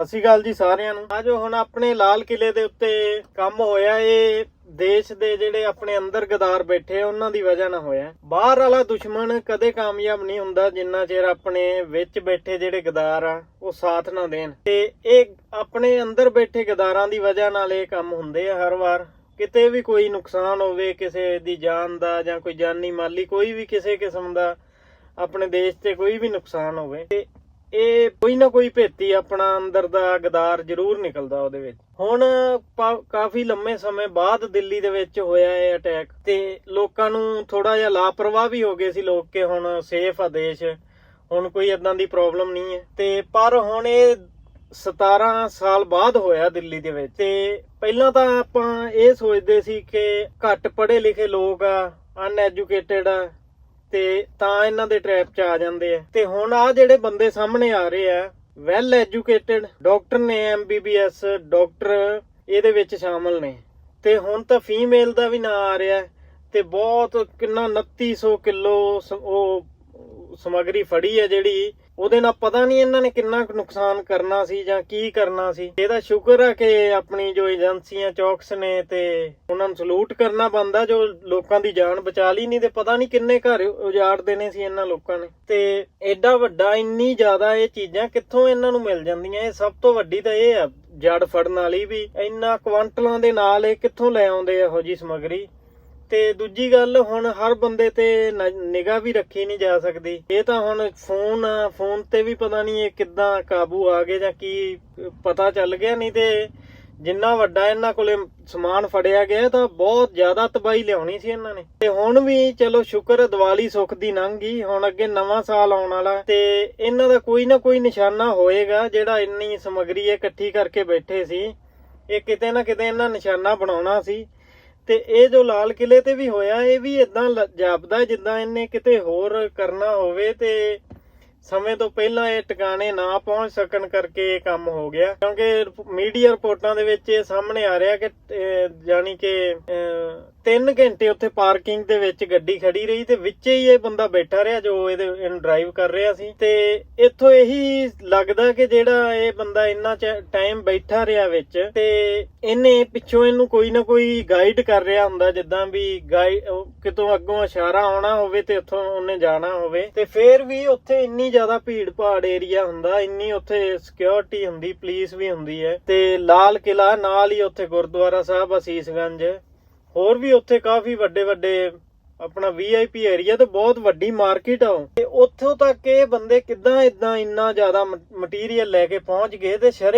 ਸਤਿ ਸ਼੍ਰੀ ਅਕਾਲ ਜੀ ਸਾਰਿਆਂ ਨੂੰ। ਆ ਜੋ ਹੁਣ ਆਪਣੇ ਲਾਲ ਕਿਲੇ ਦੇ ਉੱਤੇ ਕੰਮ ਹੋਇਆ। ਇਹ ਦੇਸ਼ ਦੇ ਜਿਹੜੇ ਆਪਣੇ ਅੰਦਰ ਗਦਾਰ ਬੈਠੇ ਉਹਨਾਂ ਦੀ ਵਜ੍ਹਾ ਨਾਲ ਹੋਇਆ। ਬਾਹਰ ਵਾਲਾ ਦੁਸ਼ਮਣ ਕਦੇ ਕਾਮਯਾਬ ਨਹੀਂ ਹੁੰਦਾ, ਜਿੰਨਾ ਚਿਰ ਆਪਣੇ ਵਿੱਚ ਬੈਠੇ ਜਿਹੜੇ ਗਦਾਰ ਆ, ਉਹ ਸਾਥ ਨਾ ਦੇਣ। ਤੇ ਇਹ ਆਪਣੇ ਅੰਦਰ ਬੈਠੇ ਗਦਾਰਾਂ ਦੀ ਵਜ੍ਹਾ ਨਾਲ ਇਹ ਕੰਮ ਹੁੰਦੇ ਆ ਹਰ ਵਾਰ। ਕਿਤੇ ਵੀ ਕੋਈ ਨੁਕਸਾਨ ਹੋਵੇ, ਕਿਸੇ ਦੀ ਜਾਨ ਦਾ ਜਾਂ ਕੋਈ ਜਾਨੀ ਮਾਲੀ, ਕੋਈ ਵੀ ਕਿਸੇ ਕਿਸਮ ਦਾ, ਆਪਣੇ ਦੇਸ਼ ਤੇ ਕੋਈ ਵੀ ਨੁਕਸਾਨ ਹੋਵੇ, ਤੇ ਇਹ ਕੋਈ ਨਾ ਕੋਈ ਭੇਤੀ ਆਪਣਾ ਅੰਦਰ ਦਾ ਗਦਾਰ ਜ਼ਰੂਰ ਨਿਕਲਦਾ ਉਹਦੇ ਵਿੱਚ। ਹੁਣ ਕਾਫੀ ਲੰਮੇ ਸਮੇਂ ਬਾਅਦ ਦਿੱਲੀ ਦੇ ਵਿੱਚ ਹੋਇਆ ਇਹ ਅਟੈਕ ਤੇ ਲੋਕਾਂ ਨੂੰ ਥੋੜਾ ਜਿਹਾ ਲਾਪਰਵਾਹ ਵੀ ਹੋ ਗਏ ਸੀ ਲੋਕ ਕਿ ਹੁਣ ਸੇਫ ਆ ਦੇਸ਼, ਹੁਣ ਕੋਈ ਇਦਾਂ ਦੀ ਪ੍ਰੋਬਲਮ ਨਹੀਂ ਹੈ। ਤੇ ਪਰ ਹੁਣ ਇਹ 17 ਸਾਲ ਬਾਅਦ ਹੋਇਆ ਦਿੱਲੀ ਦੇ ਵਿੱਚ। ਤੇ ਪਹਿਲਾਂ ਤਾਂ ਆਪਾਂ ਇਹ ਸੋਚਦੇ ਸੀ ਕਿ ਘੱਟ ਪੜ੍ਹੇ ਲਿਖੇ ਲੋਕ ਆ ਅਨਐਜੂਕੇਟਿਡ ਆ ਤੇ ਤਾਂ ਇਹਨਾਂ ਦੇ ਟ੍ਰੈਪ 'ਚ ਆ ਜਾਂਦੇ ਆ। ਤੇ ਹੁਣ ਆ ਜਿਹੜੇ ਬੰਦੇ ਸਾਹਮਣੇ ਆ ਰਹੇ ਆ ਵੈਲ ਐਜੂਕੇਟਿਡ ਡਾਕਟਰ ਨੇ ਐਮਬੀਬੀਐਸ ਡਾਕਟਰ ਇਹਦੇ ਵਿੱਚ ਸ਼ਾਮਲ ਨੇ। ਤੇ ਹੁਣ ਤਾਂ ਫੀਮੇਲ ਦਾ ਵੀ ਨਾਂ ਆ ਰਿਹਾ ਤੇ ਬਹੁਤ ਕਿੰਨਾ 2900 ਕਿਲੋ ਉਹ ਸਮਗਰੀ ਫੜੀ ਹੈ ਜਿਹੜੀ ਉਹਦੇ ਨਾਲ ਪਤਾ ਨਹੀਂ ਇਹਨਾਂ ਨੇ ਕਿੰਨਾ ਕੁ ਨੁਕਸਾਨ ਕਰਨਾ ਸੀ ਜਾਂ ਕੀ ਕਰਨਾ ਸੀ। ਇਹਦਾ ਸ਼ੁਕਰ ਹੈ ਕਿ ਆਪਣੀ ਜੋ ਏਜੰਸੀਆਂ, ਚੌਕਸ ਨੇ ਤੇ ਉਹਨਾਂ ਨੂੰ ਸਲੂਟ ਕਰਨਾ ਬੰਦਾ ਜੋ ਲੋਕਾਂ ਦੀ ਜਾਨ ਬਚਾ ਲਈ। ਨਹੀਂ ਤੇ ਪਤਾ ਨਹੀਂ ਕਿੰਨੇ ਘਰ ਉਜਾੜ ਦੇਣੇ ਸੀ ਇਹਨਾਂ ਲੋਕਾਂ ਨੇ। ਤੇ ਐਡਾ ਵੱਡਾ, ਇੰਨੀ ਜ਼ਿਆਦਾ ਇਹ ਚੀਜ਼ਾਂ ਕਿੱਥੋਂ ਇਹਨਾਂ ਨੂੰ ਮਿਲ ਜਾਂਦੀਆਂ? ਇਹ ਸਭ ਤੋਂ ਵੱਡੀ ਤਾਂ ਇਹ ਆ ਜੜ ਫੜਨ ਵਾਲੀ ਵੀ। ਇੰਨਾ ਕੁਆਂਟਲਾਂ ਦੇ ਨਾਲ ਇਹ ਕਿੱਥੋਂ ਲੈ ਆਉਂਦੇ ਆ ਇਹੋ ਜੀ ਸਮਗਰੀ? ਤੇ ਦੂਜੀ ਗੱਲ, ਹੁਣ ਹਰ ਬੰਦੇ ਤੇ ਨਿਗਾਹ ਵੀ ਰੱਖੀ ਨਹੀਂ ਜਾ ਸਕਦੀ। ਇਹ ਤਾਂ ਹੁਣ ਫੋਨ ਆ, ਫੋਨ ਤੇ ਵੀ ਪਤਾ ਨਹੀਂ ਇਹ ਕਿੱਦਾਂ ਕਾਬੂ ਆ ਗਏ ਜਾਂ ਕੀ ਪਤਾ ਚੱਲ ਗਿਆ। ਨਹੀਂ ਤੇ ਜਿੰਨਾ ਵੱਡਾ ਇਹਨਾਂ ਕੋਲੇ ਸਮਾਨ ਫੜਿਆ ਗਿਆ, ਤਾਂ ਬਹੁਤ ਜ਼ਿਆਦਾ ਤਬਾਹੀ ਲਿਆਉਣੀ ਸੀ ਇਹਨਾਂ ਨੇ। ਤੇ ਹੁਣ ਵੀ ਚਲੋ ਸ਼ੁਕਰ, ਦੀਵਾਲੀ ਸੁੱਖ ਦੀ ਲੰਘ ਗਈ। ਹੁਣ ਅੱਗੇ ਨਵਾਂ ਸਾਲ ਆਉਣ ਵਾਲਾ ਤੇ ਇਹਨਾਂ ਦਾ ਕੋਈ ਨਾ ਕੋਈ ਨਿਸ਼ਾਨਾ ਹੋਏਗਾ, ਜਿਹੜਾ ਇੰਨੀ ਸਮਗਰੀ ਇਹ ਇਕੱਠੀ ਕਰਕੇ ਬੈਠੇ ਸੀ। ਇਹ ਕਿਤੇ ਨਾ ਕਿਤੇ ਇਹਨਾਂ ਨਿਸ਼ਾਨਾ ਬਣਾਉਣਾ ਸੀ। ਤੇ ਇਹ ਜੋ ਲਾਲ ਕਿਲੇ ਤੇ ਵੀ ਹੋਇਆ, ਇਹ ਵੀ ਇਦਾਂ ਜਾਪਦਾ ਜਿੱਦਾਂ ਇਹਨੇ ਕਿਤੇ ਹੋਰ ਕਰਨਾ ਹੋਵੇ ਤੇ ਸਮੇਂ ਤੋਂ ਪਹਿਲਾਂ ਇਹ ਟਿਕਾਣੇ ਨਾ ਪਹੁੰਚ ਸਕਣ ਕਰਕੇ ਇਹ ਕੰਮ ਹੋ ਗਿਆ। ਕਿਉਂਕਿ ਮੀਡੀਆ ਰਿਪੋਰਟਾਂ ਦੇ ਵਿੱਚ ਇਹ ਸਾਹਮਣੇ ਆ ਰਿਹਾ ਕਿ ਅਹ, ਜਾਣੀ ਕਿ 3 ਘੰਟੇ ਉੱਥੇ ਪਾਰਕਿੰਗ ਦੇ ਵਿੱਚ ਗੱਡੀ ਖੜੀ ਰਹੀ ਤੇ ਵਿੱਚੇ ਹੀ ਇਹ ਬੰਦਾ ਬੈਠਾ ਰਿਹਾ ਜੋ ਇਹਦੇ ਇਹਨੂੰ ਡਰਾਈਵ ਕਰ ਰਿਹਾ ਸੀ। ਤੇ ਇੱਥੋਂ ਇਹੀ ਲੱਗਦਾ ਕਿ ਜਿਹੜਾ ਇਹ ਬੰਦਾ ਇੰਨਾ ਟਾਈਮ ਬੈਠਾ ਰਿਹਾ ਵਿੱਚ ਤੇ ਇਹਨੇ ਪਿੱਛੋਂ ਇਹਨੂੰ ਕੋਈ ਨਾ ਕੋਈ ਗਾਈਡ ਕਰ ਰਿਹਾ ਹੁੰਦਾ ਜਿੱਦਾਂ ਵੀ ਗਾਈਡ ਕਿਤੋਂ ਅੱਗੋਂ ਇਸ਼ਾਰਾ ਆਉਣਾ ਹੋਵੇ ਤੇ ਉੱਥੋਂ ਉਹਨੇ ਜਾਣਾ ਹੋਵੇ। ਤੇ ਫੇਰ ਵੀ ਉੱਥੇ ਇੰਨੀ ਜ਼ਿਆਦਾ ਭੀੜ ਭਾੜ ਏਰੀਆ ਹੁੰਦਾ, ਇੰਨੀ ਉੱਥੇ ਸਿਕਿਉਰਿਟੀ ਹੁੰਦੀ ਪੁਲਿਸ ਵੀ ਹੁੰਦੀ ਹੈ ਤੇ ਲਾਲ ਕਿਲਾ ਨਾਲ ਹੀ ਉੱਥੇ ਗੁਰਦੁਆਰਾ ਸਾਹਿਬ, ਅਸੀਸਗੰਜ ਹੋਰ ਵੀ ਉੱਥੇ ਕਾਫੀ ਵੱਡੇ ਵੱਡੇ ਆਪਣਾ ਵੀਆਈਪੀ ਏਰੀਆ ਤੇ ਬਹੁਤ ਵੱਡੀ ਮਾਰਕੀਟ ਆ ਉਹ। ਤੇ ਉੱਥੋਂ ਤੱਕ ਇਹ ਬੰਦੇ ਕਿਦਾਂ ਇਦਾਂ ਇੰਨਾ ਜ਼ਿਆਦਾ ਮਟੀਰੀਅਲ ਲੈ ਕੇ ਪਹੁੰਚ ਗਏ ਤੇ ਸ਼ਰੇ